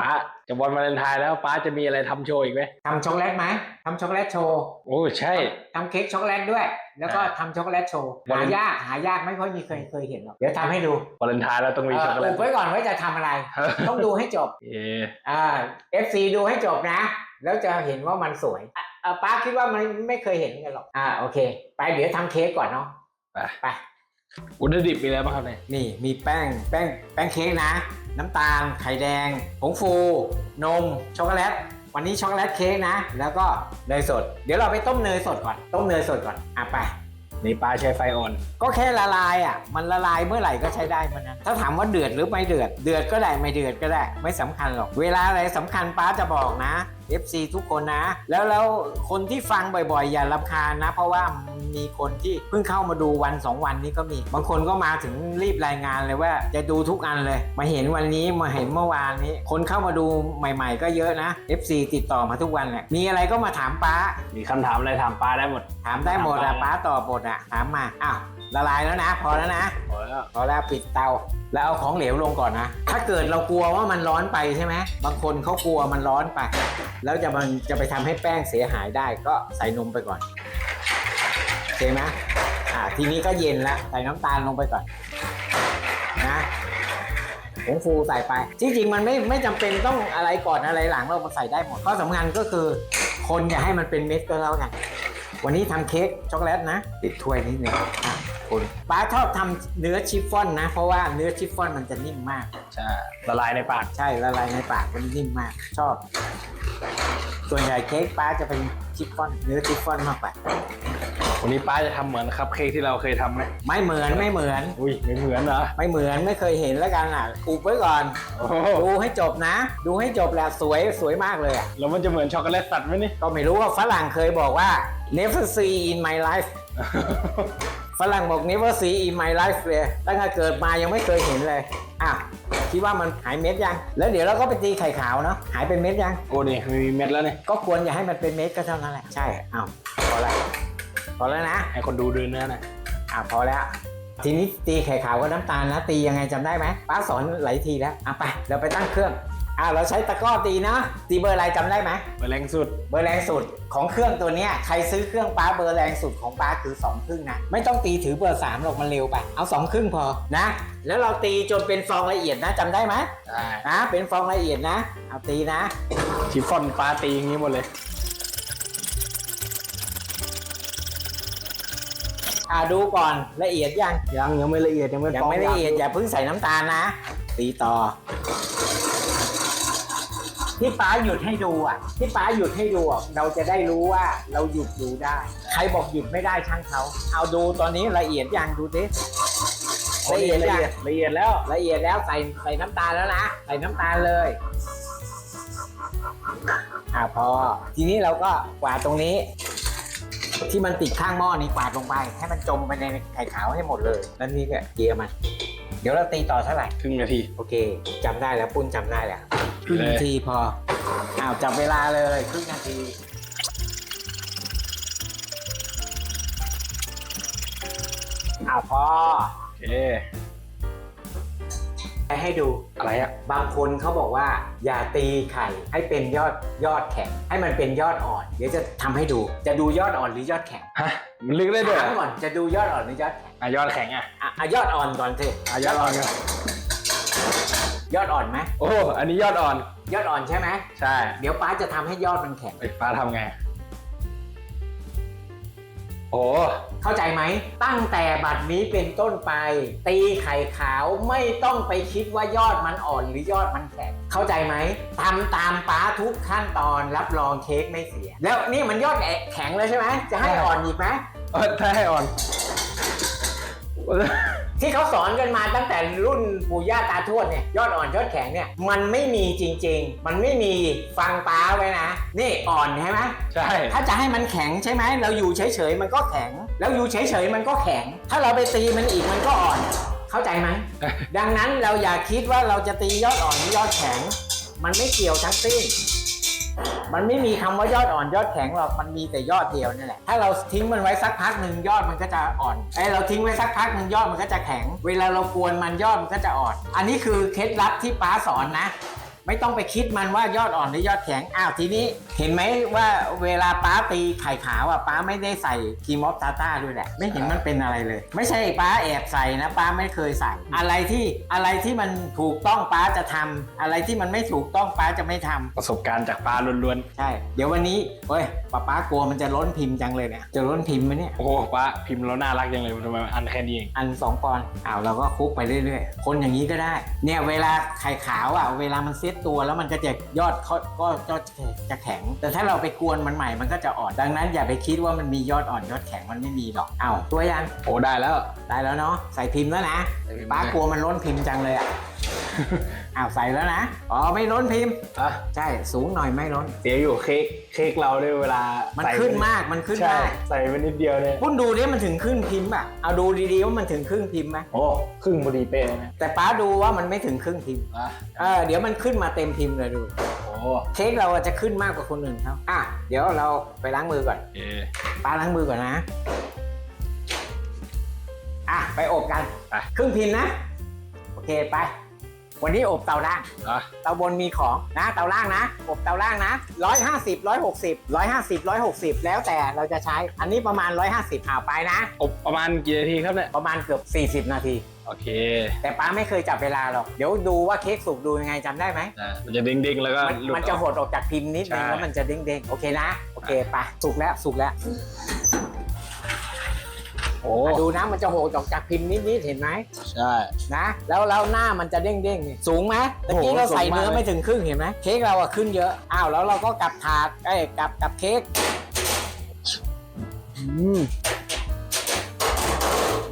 ป้าจะวันวาเลนไทน์แล้วป้าจะมีอะไรทำโชว์อีกไหมทำช็อกโกแลตไหมทำช็อกโกแลตโชว์โอ้ใช่ทำเค้กช็อกโกแลตด้วย แล้วก็อ่าทำช็อกโกแลตโชว์วันหายากหายากไม่ค่อยมีเคยเคยเห็นหรอกเดี๋ยวทำให้ดูวาเลนไทน์แล้วต้องมีเอ่ช็อกอโกแลอุตบไว้ก่อนว่าจะทำอะไร ต้องดูให้จบเอ๊ะอ่า FC ดูให้จบนะ แล้วจะเห็นว่ามันสวยอะอะป้าคิดว่ามันไม่เคยเห็นกันหรอกอ่าโอเค ไปเดี๋ยวทำเค้กก่อนเนาะไป ไปอุดิบมีอะไรบ้างครับเนี่ยนี่มีแป้งแป้งแป้งเค้กนะ น้ำตาล ไข่แดง ผงฟู นม ช็อกโกแลต วันนี้ช็อกโกแลตเค้กนะ แล้วก็เนยสด เดี๋ยวเราไปต้มเนยสดก่อน ต้มเนยสดก่อน อะไป นี่ป้าใช้ไฟอ่อน ก็แค่ละลายอะ มันละลายเมื่อไหร่ก็ใช้ได้มันนะ ถ้าถามว่าเดือดหรือไม่เดือด เดือดก็ได้ไม่เดือดก็ได้ ไม่สำคัญหรอก เวลาอะไรสำคัญป้าจะบอกนะ FC ทุกคนนะ แล้วแล้วคนที่ฟังบ่อยๆ อย่ารำคาญนะ เพราะว่ามีคนที่เพิ่งเข้ามาดูวัน 2 วันนี้ก็มี บางคนก็มาถึงรีบรายงานเลยว่า จะดูทุกอันเลย มาเห็นวันนี้มาเห็นเมื่อวานนี้ คนเข้ามาดูใหม่ๆ ก็เยอะนะ FC ติดต่อมาทุกวันแหละมีอะไรก็มาถามป้า มีคำถามอะไรถามป้าได้หมด ถามได้หมดอะถามป้าป้าตอบหมดอะถามมาอ้าว ละลายแล้วนะ พอแล้วนะ พอแล้วพอแล้วปิดเตา แล้วเอาของเหลวลงก่อนนะ ถ้าเกิดเรากลัวว่ามันร้อนไปใช่ไหมบางคนเขากลัวมันร้อนไป แล้วจะมันจะไปทำให้แป้งเสียหายได้ก็ใส่นมไปก่อนโอเคไหมอ่าทีนี้ก็เย็นแล้วใส่น้ำตาลลงไปก่อนนะผงฟูใส่ไป จริงๆ มันไม่ไม่จำเป็นต้องอะไรก่อนอะไรหลังเรามาใส่ได้หมดข้อสำคัญก็คือ คนอย่าให้มันเป็นเม็ดก็แล้วกันวันนี้ทำเค้กช็อกโกแลตนะ ติดถ้วยนิดนึงอะ คุณป้าชอบทำเนื้อชิฟฟ่อนนะ เพราะว่าเนื้อชิฟฟ่อนมันจะนิ่มมาก ใช่ละลายในปาก ใช่ละลายในปากมันนิ่มมาก ชอบ ส่วนใหญ่เค้กป้าจะเป็นชิฟฟ่อนเนื้อชิฟฟ่อนมากกว่าวันนี้ป้าจะทำเหมือนคัพเค้กที่เราเคยทำไหมไม่เหมือนไม่เหมือน อุ้ยไม่เหมือนเหรอ ไม่เหมือนไม่เคยเห็นแล้วกันอะอุบไว้ก่อนโอ้โห ดูให้จบนะ ดูให้จบแหละสวยสวยมากเลยอะแล้วมันจะเหมือนช็อกโกแลตสัตว์ไหมนี่ ก็ไม่รู้ว่าฝรั่งเคยบอกว่า never see in my life ฝรั่งบอก never see in my life เลยตั้งแต่เกิดมายังไม่เคยเห็นเลยอะคิดว่ามันหายเม็ดยัง แล้วเดี๋ยวเราก็ไปตีไข่ขาวเนาะหายเป็นเม็ดยังโอ้นี่มีเม็ดแล้วนี่ก็ควรอย่าให้มันเป็นเม็ดก็เท่านั้นแหละใช่อ้าวพอแล้วพอแล้วนะให้คนดูดูเนื้อหน่อยอะพอแล้วทีนี้ตีไข่ขาวกับน้ำตาลนะ ตียังไงจำได้ไหมป้าสอนหลายทีแล้วอะไปเราไปตั้งเครื่อง อะเราใช้ตะกร้อตีนะตีเบอร์อะไรจำได้ไหมไปแรงสุด เบอร์แรงสุดของเครื่องตัวเนี้ยใครซื้อเครื่องป้าเบอร์แรงสุดของป้าคือ2ครึ่งนะไม่ต้องตีถือเบอร์3หรอกมันเร็วไปเอา2ครึ่งพอนะ แล้วเราตีจนเป็นฟองละเอียดนะจำได้ไหมใช่นะ เป็นฟองละเอียดนะ เอาตีนะ ชิฟฟ่อนป้าตีอย่างนี้หมดเลย อ่าดูก่อนละเอียดยังยังยังไม่ละเอียดยังไม่ยังฟ้ไม่ละเอียดอย่าเพิ่งใส่น้ำตาลนะ ตีต่อ ที่ป้าหยุดให้ดูอะที่ป้าหยุดให้ดูอะเราจะได้รู้ว่าเราหยุดดูได้ ใครบอกหยุดไม่ได้ช่างเขาเอาดูตอนนี้ละเอียดยังดูดิโอ้ละนี่เอียดละยังเอียดละเอียดแล้วละเอียดแล้วใส่ใส่น้ำตาลแล้วนะใส่น้ำตาลเลยอ่าพอ ทีนี้เราก็กวาดตรงนี้ ที่มันติดข้างหม้อนี้กวาดลงไป ให้มันจมไปในไข่ขาวให้หมดเลยแล้วนี่ก็เกียร์มันเดี๋ยวเราตีต่อเท่าไหร่ครึ่งนาที โอเคจำได้แล้วปุ้นจำได้แล้ว คเลยรึ่งนาทีพออ้าวจับเวลาเลยครึ่งนาทีอ้าวพอโอเค ให้ดู อะไรอะบางคนเขาบอกว่า อย่าตีไข่ให้เป็นยอดยอดแข็ง ให้มันเป็นยอดอ่อน เดี๋ยวจะทำให้ดู จะดูยอดอ่อนหรือยอดแข็งฮะ มันลึกได้ด้วยเหรถามอก่อนจะดูยอดอ่อนหรือยอดแข็งอะยอดแข็งอะ อะอะยอดอ่อนก่อนสิอะยอดอ่อนก่อน ยอดอ่อนไหมโอ้ อันนี้ยอดอ่อน ยอดอ่อนใช่ไหมใช่ เดี๋ยวป้าจะทำให้ยอดมันแข็งไอ้ยป้าทำไง โอ้ เข้าใจไหม ตั้งแต่บัดนี้เป็นต้นไป ตีไข่ขาวไม่ต้องไปคิดว่ายอดมันอ่อนหรือยอดมันแข็ง เข้าใจไหมทำตามป้าทุกขั้นตอนรับรองเค้กไม่เสีย แล้วนี่มันยอดแข็งแล้วใช่ไหมจะให้อ่อนอีกไหมเออถ้าให้อ่อน ที่เขาสอนกันมาตั้งแต่รุ่นปู่ย่าตาทวดเนี่ยยอดอ่อนยอดแข็งเนี่ยมันไม่มีจริง ๆ มันไม่มีฟังป้าไว้นะ นี่อ่อนใช่ไหมใช่ ถ้าจะให้มันแข็งใช่ไหมเราอยู่เฉยๆมันก็แข็ง แล้วอยู่เฉยๆมันก็แข็ง ถ้าเราไปตีมันอีกมันก็อ่อน เข้าใจไหมดังนั้นเราอย่าคิดว่าเราจะตียอดอ่อนหรือยอดแข็ง มันไม่เกี่ยวทั้งสิ้น มันไม่มีคำว่ายอดอ่อนยอดแข็งหรอก มันมีแต่ยอดเดียวนี่แหละ ถ้าเราทิ้งมันไว้สักพักหนึ่งยอดมันก็จะอ่อน ไอ้เราทิ้งไว้สักพักหนึ่งยอดมันก็จะแข็ง เวลาเรากวนมันยอดมันก็จะอ่อน อันนี้คือเคล็ดลับที่ป้าสอนนะ ไม่ต้องไปคิดมันว่ายอดอ่อนหรือยอดแข็งอ้าวทีนี้เห็นไหมว่าเวลาป้าตีไข่ขาวอะป้าไม่ได้ใส่ครีมออฟตาต้าด้วยแหละไม่เห็นมันเป็นอะไรเลย ไม่ใช่ป้าแอบใส่นะป้าไม่เคยใส่ อะไรที่อะไรที่มันถูกต้องป้าจะทำอะไรที่มันไม่ถูกต้องป้าจะไม่ทำประสบการณ์จากปลาล้วนใช่ เดี๋ยววันนี้เฮ้ยป้าป้ากลัวมันจะล้นพิมพ์จังเลยเนี่ยจะล้นพิมพ์ไหมเนี่ย ๆ โอ้โหปลาพิมพ์แล้วน่ารักจังเลยทำไมมันอันแค่นี้เอง อันสองปอนด์อ้าวเราก็คลุกไปเรื่อยๆ คนอย่างนี้ก็ได้ เนี่ยเวลาไข่ขาวอะเวลามันเซตตัวแล้วมันก็จะยอดเขาก็ก็จะแข็ง แต่ถ้าเราไปกวนมันใหม่มันก็จะอ่อนดังนั้น อย่าไปคิดว่ามันมียอดอ่อนยอดแข็งมันไม่มีหรอกอ้าวตัวยังโอ้ได้แล้วได้แล้วเนาะใส่พิมพ์แล้วนะใส่พิมพ์ป้ากลัวมันล้นพิมพ์จังเลยอะ อ้าวใส่แล้วนะ อ๋อไม่ล้นพิมพ์อะใช่สูงหน่อยไม่ล้น เสียอยู่เค้กเค้กเราด้วยเวลามันใส่ขึ้นมากมันขึ้นใช่มากใส่ไปนิดเดียวเนี่ยปุ้นดูดิมันถึงครึ่งพิมพ์อะเอาดูดีๆว่ามันถึงครึ่งพิมพ์ไหมโอ้ครึ่งพอดีเป๊ะเลยนะแต่ป้าดูว่ามันไม่ถึงครึ่งพิมพ์อะเออเดี๋ยวมันขึ้นมาเต็มพิมพ์เลยดู โอ้เค้กเราจะขึ้นมากกว่าคนอื่นเขาอะเดี๋ยวเราไปล้างมือก่อนเออป้าล้างมือก่อนนะอะไปอบกัน ไปครึ่งพิมพ์นะ โอเคไป วันนี้อบเตาล่าง อะเตาบนมีของนะเตาล่างนะ อบเตาล่างนะร้อยห้าสิบร้อยหกสิบร้อยห้าสิบร้อยหกสิบแล้วแต่เราจะใช้อันนี้ประมาณร้อยห้าสิบอ่าไปนะ อบประมาณกี่นาทีครับเนี่ย ประมาณเกือบสี่สิบนาที โอเคแต่ป้าไม่เคยจับเวลาหรอก เดี๋ยวดูว่าเค้กสุกดูยังไงจำได้ไหมอะมันจะเด้งๆแล้วก็มันหลุด มันจะออกหดออกจากพิมพ์นิดนึงใช่ แล้วมันจะเด้งๆ โอเคนะ โอเคไปสุกแล้วสุกแล้ว โอ้ดูนะมันจะหดออกจากพิมพ์นิดๆเห็นไหมใช่ นะ แล้วแล้วหน้ามันจะเด้งๆนี่สูงไหมตะกี้โอ้โหเราใส่สูงมากเนื้อเลยไม่ถึงครึ่งเห็นไหมเค้กเราอะขึ้นเยอะอ้าวแล้วเราก็กลับถาดเอ้ยกลับกลับเค้กอืม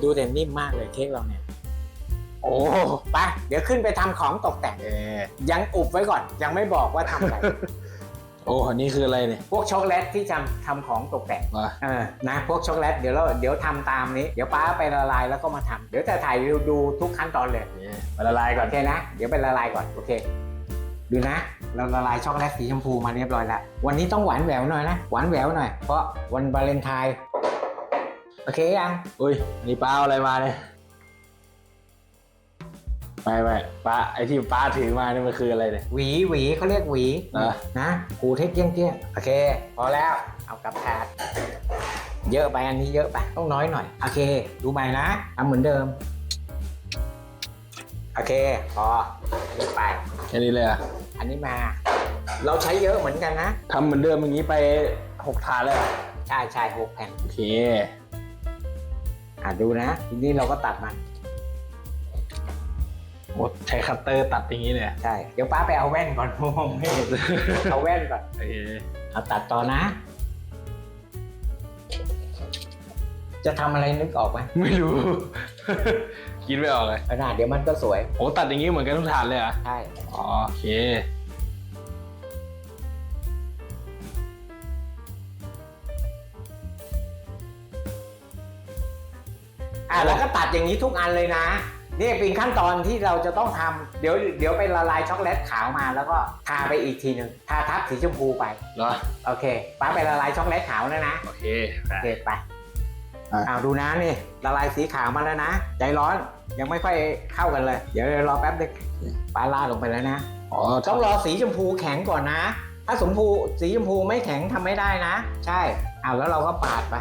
ดูแต่นิ่มมากเลยเค้กเราเนี่ย โอ้ไปเดี๋ยวขึ้นไปทำของตกแต่งเออยังอุบไว้ก่อน ยังไม่บอกว่าทำอะไร โอ้อันนี้คืออะไรเนี่ย พวกช็อกโกแลตที่จะทำของตกแต่งมาเออนะพวกช็อกโกแลตเดี๋ยวเราเดี๋ยวทำตามนี้ เดี๋ยวป้าไปละลายแล้วก็มาทำเดี๋ยวจะถ่ายดูดูทุกขั้นตอนเลยเนี่ยมาละลายก่อนโอเคนะ เดี๋ยวไปละลายก่อนโอเค ดูนะ เราละลายช็อกโกแลตสีชมพูมาเรียบร้อยแล้ววันนี้ต้องหวานแหววหน่อยนะหวานแหววหน่อยเพราะวันวาเลนไทน์โอเคยัง อุ้ยอันนี้ป้าเอาอะไรมาเนี่ย ไม่ไม่ป้าไอที่ป้าถือมานี่มันคืออะไรเนี่ย หวีหวีเขาเรียกหวีอะนะหูเทคเกี้ยงเกี้ยงโอเค พอแล้วเอากลับถาดเยอะไปอันนี้เยอะไปต้องน้อยหน่อย โอเค ดูใหม่นะทำเหมือนเดิม โอเค พออันนี้ไป แค่นี้เลยอะอันนี้มา เราใช้เยอะเหมือนกันนะ ทำเหมือนเดิมอย่างนี้ไปหกถาดเลยเหรอใช่ใช่หกแผ่น โอเค อะดูนะ ทีนี้เราก็ตัดมัน โอ้ใช้คัตเตอร์ตัดอย่างนี้เลยอะใช่ เดี๋ยวป้าไปเอาแว่นก่อนผมองไม่เห็นเอาแว่นก่อนโอเคเอาตัดต่อนะ จะทำอะไรนึกออกไหมไม่รู้ คิดไม่ออกเลยเออน่ะเดี๋ยวมันก็สวยโอ้ตัดอย่างนี้เหมือนกันทุกถาดเลยเหรอะใช่อ๋อโอเค อะแล้วก็ตัดอย่างนี้ทุกอันเลยนะ นี่เป็นขั้นตอนที่เราจะต้องทำเดี๋ยวเดี๋ยวไปละลายช็อกโกแลตขาวมาแล้วก็ทาไปอีกทีหนึ่งทาทับสีชมพูไปเหรอโอเคป้าไปละลายช็อกโกแลตขาวนะนะโอเคโอเคไปอะอ้าวดูนะนี่ละลายสีขาวมาแล้วนะใจร้อนยังไม่ค่อยเข้ากันเลย เดี๋ยวรอแป๊บนึงป้าลาดลงไปแล้วนะอ๋อต้องรอสีชมพูแข็งก่อนนะ ถ้าสมพูสีชมพูไม่แข็งทำไม่ได้นะ ใช่อ้าวแล้วเราก็ปาดไป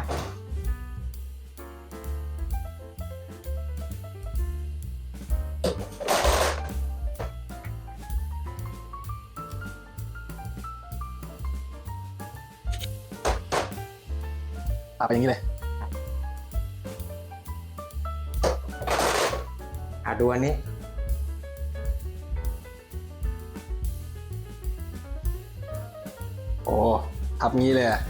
ตัดไปอย่างนี้เลย อะดูอันนี้ โอ้ทับงี้เลยอะ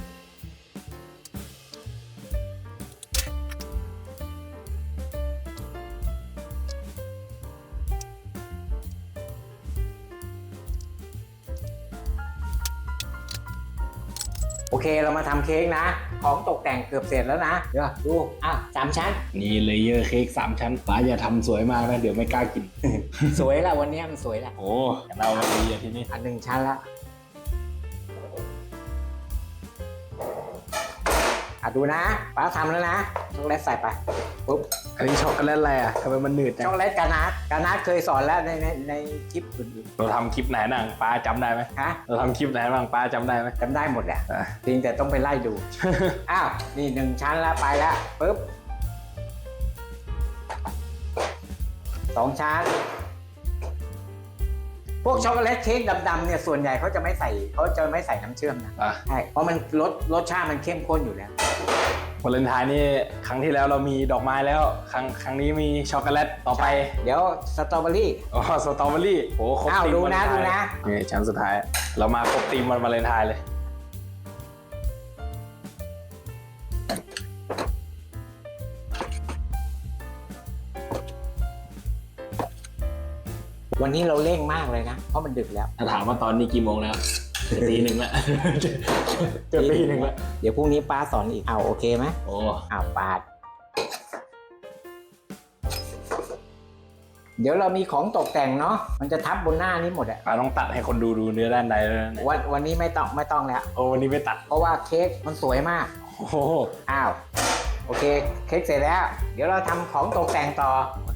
โอเคเรามาทำเค้กนะ ของตกแต่งเกือบเสร็จแล้วนะ เดี๋ยวดู อะสามชั้น นี่เลเยอร์เค้กสามชั้นป้าอย่าทำสวยมากนะเดี๋ยวไม่กล้ากิน สวยละวันนี้มันสวยละโอ้เราละเอียดทีนี้อันหนึ่งชั้นละอะดูนะป้าทำแล้วนะช็อกโกแลตใส่ไป ปุ๊บอันนี้ช็อกโกแลตอะไรอะทำไมมันหนืดจัช็อกงโกแลตกานาทกานาทเคยสอนแล้วในในในคลิปอื่นเราทำคลิปไหนบ้างป้าจำได้ไหมๆฮะเราทำคลิปไหนบ้างป้าจำได้ไหมจำได้หมดแหละอะ เพียงแต่ต้องไปไล่ดู อ้าวนี่หนึ่งชั้นแล้วไปแล้วปุ๊บสองชั้น พวกช็อกโกแลตเค้กดำๆเนี่ยส่วนใหญ่เขาจะไม่ใส่เขาจะไม่ใส่น้ำเชื่อมนะอะ ใช่เพราะมันรสรสชาติมันเข้มข้นอยู่แล้ว วาเลนไทน์นี่ครั้งที่แล้วเรามีดอกไม้แล้ว ครั้งครั้งนี้มีช็อกโกแลตต่อไปเดี๋ยวสตรอเบอรี่อ๋อสตรอเบอรี่โอ้ครบอ้าวธีมดูวาเลนะไทดูนะนี่ชั้นสุดท้าย เรามาครบธีมวันวาเลนไทน์เลย วันนี้เราเร่งมากเลยนะ เพราะมันดึกแล้ว ถ้าถามว่าตอนนี้กี่โมงแล้ว จะตีหนึ่งละจะตีหนึ่งละเดี๋ยวพรุ่งนี้ป้าสอนอีกเอาโอเคไหมโอ้อ้าวปาด เดี๋ยวเรามีของตกแต่งเนาะมันจะทับบนหน้านี้หมดอะป้าต้องตัดให้คนดูดูเนื้อด้านในแล้วนะวันวันนี้ไม่ต้องไม่ต้องแล้ว โอ้วันนี้ไม่ตัด เพราะว่าเค้กมันสวยมาก โอ้โหอ้าว โอเค เค้กเสร็จแล้ว เดี๋ยวเราทำของตกแต่งต่อโอเค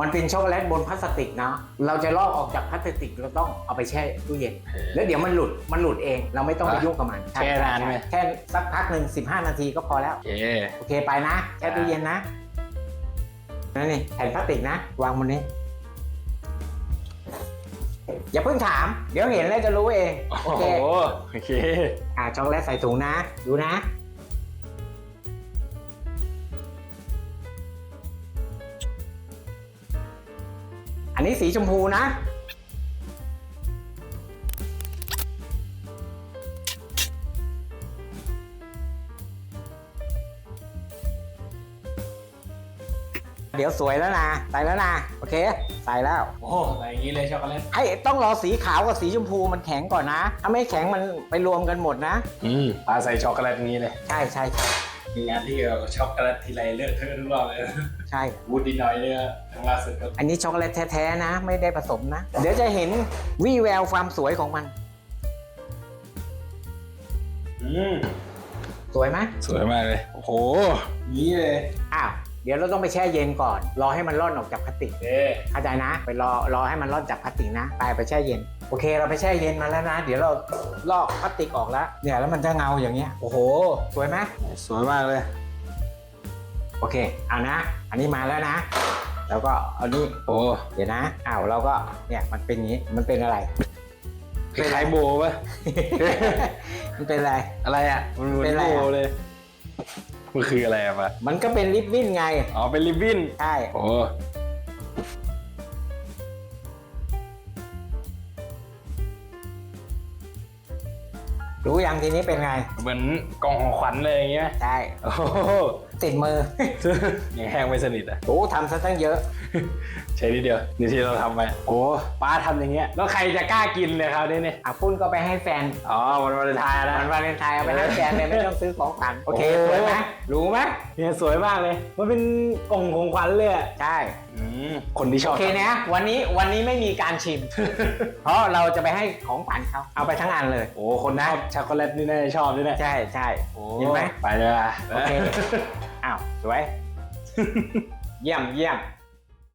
มันเป็นช็อกโกแลตบนพลาสติกเนาะเราจะลอกออกจากพลาสติกเราต้องเอาไปแช่ตู้เย็น แล้วเดี๋ยวมันหลุด มันหลุดเอง เราไม่ต้องไปอะยุ่งกับมันแช่นานไหมแค่สักพักหนึ่ง15 นาทีก็พอแล้ว โอเค โอเคไปนะ แช่ตู้เย็นนะนั่นนี่แผ่นพลาสติกนะ วางบนนี้ อย่าเพิ่งถาม เดี๋ยวเห็นแล้วจะรู้เอง โอ้โอโหเค โอเค อ่าช็อกโกแลตใส่ถุงนะ ดูนะ อันนี้สีชมพูนะ เดี๋ยวสวยแล้วนะ ใส่แล้วนะ โอเค ใส่แล้ว โอ้โหอะไรอย่างนี้เลยช็อกโกแลตไอ้ต้องรอสีขาวกับสีชมพูมันแข็งก่อนนะ ถ้าไม่แข็งมันไปรวมกันหมดนะ อืมป้าใส่ช็อกโกแลตอย่างนี้เลย ใช่ใช่ใช่ มีงานที่เกี่ยวกับช็อกโกแลตทีไรเลือกเธอะทุกรอบเลยใช่ วูดดี้น้อยเนี่ยทั้งล่าสุดก็อันนี้ช็อกโกแลตแท้ๆนะ ไม่ได้ผสมนะ เดี๋ยวจะเห็นวี่แววความสวยของมัน อืมสวยไหมสวยมากเลย โอ้โหนี้เลย อ้าว เดี๋ยวเราต้องไปแช่เย็นก่อน รอให้มันร่อนออกจากพลาสติกเอ๊เข้าใจนะ ไปรอรอให้มันร่อนจากพลาสติกนะไปไปแช่เย็น โอเค เราไปแช่เย็นมาแล้วนะ เดี๋ยวเราลอกพลาสติกออกแล้วเนี่ยแล้วมันจะเงาอย่างเงี้ยโอ้โห สวยไหมสวยมากเลย โอเคเอานะ อันนี้มาแล้วนะ แล้วก็เอานี้โอ้เดี๋ยวนะอ้าวเราก็เนี่ยมันเป็นอย่างนี้มันเป็นอะไร คล้ายๆโบป่ะมันเป็นอะไร อะไรอะมันเหมือเป็นนอะไรโบอะเลย มันคืออะไรอะปะมันก็เป็นริบบิ้นไง อ๋อเป็นริบบิ้นใช่ โอ้รู้ยังทีนี้เป็นไง เหมือนกล่องของขวัญเลยอย่างเงี้ย ใช่ โอ้โห ติดมือ ยังแห้งไม่สนิทอะโอ้ทำซะตั้งเยอะ ใช้นิดเดียวนี่ที่เราทำไปโอ้ป้าทำอย่างเงี้ยแล้วใครจะกล้ากินเลยครับนี่เนี่ยอะปุ้นก็ไปให้แฟนอ๋อวันวาเลนไทน์นะวันวาเลนไทน์เอาไปให้แฟนเลยไม่ต้องซื้อของขวัญโอเคโอ้สวยไหมรู้ไหมเนี่ยสวยมากเลย มันเป็นกล่องของขวัญเลยอะ ใช่อืม คนที่ชอโอบเคนะ วันนี้วันนี้ไม่มีการชิม เพราะเราจะไปให้ของขวัญเขาเอาไปทั้งอันเลย โอ้คนชอบช็อกโกแลตนี่น่าจะชอบด้วยเนี่ยใช่ใช่ โอ้เห็นไหม ไปเลยอะโอเคอ้าวสวย เยี่ยมเยี่ยม